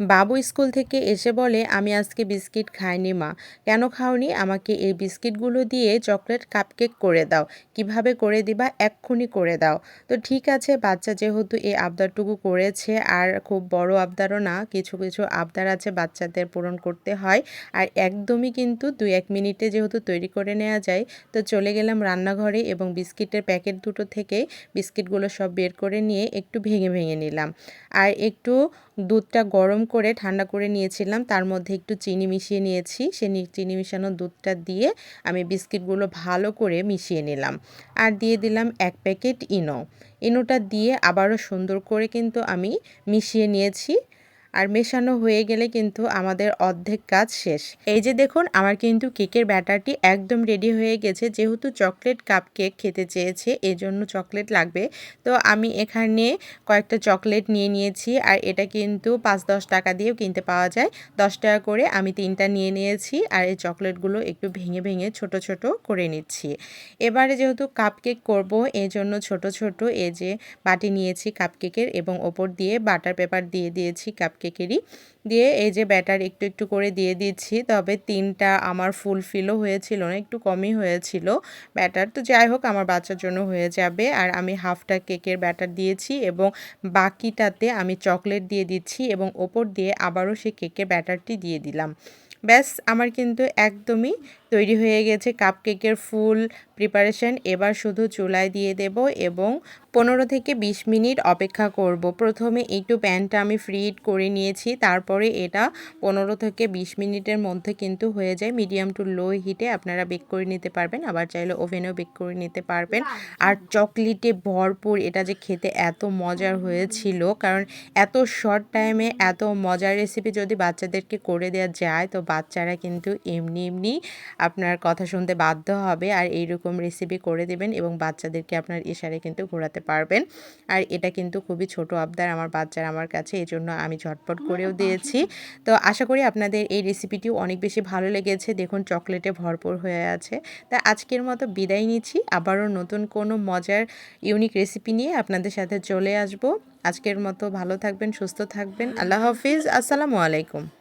বাবু school থেকে এসে বলে, আমি আজকে বিস্কিট খাইনি, মা। কেন খাওনি? আমাকে এই বিস্কিটগুলো দিয়ে চকলেট কাপকেক করে দাও। কীভাবে করে দিবা? এক্ষুনি করে দাও। তো ঠিক আছে, বাচ্চা যেহেতু এই আবদারটুকু করেছে, আর খুব বড় আবদারও না, কিছু কিছু আবদার আছে বাচ্চাদের পূরণ করতে হয়। আর একদমই কিন্তু দুই, এক মিনিটে যেহেতু তৈরি করে নেওয়া যায়, তো চলে গেলাম রান্নাঘরে এবং বিস্কিটের প্যাকেট দুটো থেকে বিস্কিটগুলো সব বের করে নিয়ে একটু ভেঙে ভেঙে নিলাম। আর একটু দুধটা গরম করে ঠান্ডা করে নিয়েছিলাম। তার মধ্যে একটু চিনি মিশিয়ে নিয়েছি। সে চিনি মিশানো দুধটা দিয়ে আমি বিস্কিটগুলো ভালো করে মিশিয়ে নিলাম। আর দিয়ে দিলাম এক প্যাকেট ইনো। ইনোটা দিয়ে আবারও সুন্দর করে কিন্তু আমি মিশিয়ে নিয়েছি। আর মেশানো হয়ে গেলে কিন্তু আমাদের অর্ধেক কাজ শেষ। এই যে দেখুন, আমার কিন্তু কেকের ব্যাটারটি একদম রেডি হয়ে গেছে। যেহেতু চকলেট কাপ কেক খেতে চেয়েছে এই জন্য চকলেট লাগবে। তো আমি এখানে কয়েকটা চকলেট নিয়ে নিয়েছি আর এটা কিন্তু পাঁচ দশ টাকা দিয়েও কিনতে পাওয়া যায়। দশ টাকা করে আমি তিনটা নিয়ে নিয়েছি আর এই চকলেটগুলো একটু ভেঙে ভেঙে ছোট ছোট করে নিচ্ছি। এবারে যেহেতু কাপ কেক করব এই জন্য ছোট ছোট এই যে বাটি নিয়েছি কাপ কেকের এবং ওপর দিয়ে বাটার পেপার দিয়ে দিয়েছি কাপ কেকেরই। দিয়ে এই যে ব্যাটার একটু একটু করে দিয়ে দিচ্ছি, তবে তিনটা আমার ফুলফিলও হয়েছিল না, একটু কমই হয়েছিল। ব্যাটার তো যাই হোক, আমার বাচ্চার জন্য হয়ে যাবে। আর আমি হাফটা কেকের ব্যাটার দিয়েছি এবং বাকিটাতে আমি চকলেট দিয়ে দিচ্ছি এবং ওপর দিয়ে আবারও সেই কেকের ব্যাটারটি দিয়ে দিলাম। ব্যাস, আমার কিন্তু একদমই তৈরি হয়ে গেছে কাপকেকের ফুল প্রিপারেশন। এবার শুধু চুলায় দিয়ে দেব এবং পনেরো থেকে ২০ মিনিট অপেক্ষা করব। প্রথমে একটু প্যানটা আমি ফ্রি হিট করে নিয়েছি, তারপরে এটা পনেরো থেকে ২০ মিনিটের মধ্যে কিন্তু হয়ে যায়। মিডিয়াম টু লো হিটে আপনারা বেক করে নিতে পারবেন, আবার চাইলে ওভেনেও বেক করে নিতে পারবেন। আর চকলেটে ভরপুর, এটা যে খেতে এত মজার হয়েছিল, কারণ এত শর্ট টাইমে এত মজার রেসিপি যদি বাচ্চাদেরকে করে দেওয়া যায়, তো বাচ্চারা কিন্তু এমনি এমনি আপনার কথা শুনতে বাধ্য হবে। আর এইরকম রেসিপি করে দেবেন এবং বাচ্চাদেরকে আপনার ইশারে কিন্তু ঘোরাতে পারবেন। আর এটা কিন্তু খুবই ছোট আবদার আমার বাচ্চার আমার কাছে এই জন্য আমি ঝটপট করেও দিয়েছি। তো আশা করি আপনাদের এই রেসিপিটিও অনেক বেশি ভালো লেগেছে। দেখুন চকলেটে ভরপুর হয়ে আছে। তা আজকের মতো বিদায় নিচ্ছি। আবারও নতুন কোনো মজার ইউনিক রেসিপি নিয়ে আপনাদের সাথে চলে আসব। আজকের মতো ভালো থাকবেন সুস্থ থাকবেন। আল্লাহ হাফিজ। আসসালামু আলাইকুম।